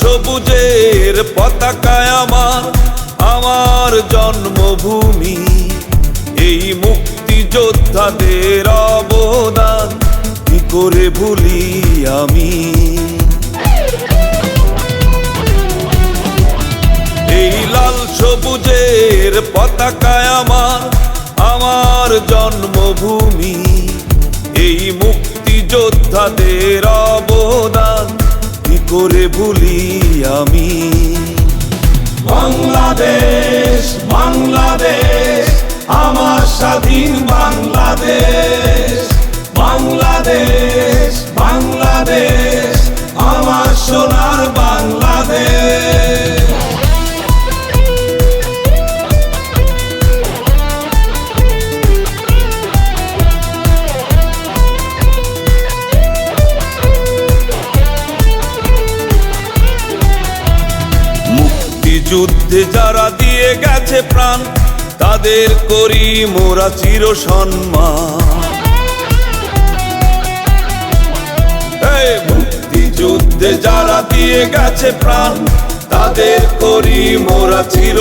সবুজের পতাকায় আমার আমার জন্মভূমি। এই মুক্তিযোদ্ধাদের অবদান কি করে ভুলি আমি? এই লাল সবুজের পতাকায় আমার আমার জন্মভূমি। এই মুক্তিযোদ্ধাদের অবদান কি করে ভুলি আমি। বাংলাদেশ বাংলাদেশ আমার স্বাধীন বাংলাদেশ। মুক্তিযুদ্ধে যারা দিয়ে গেছে প্রাণ, তাদের করি মোরা চির সম্মান। যারা দিয়ে গেছে প্রাণ, তাদের করি মোরা চির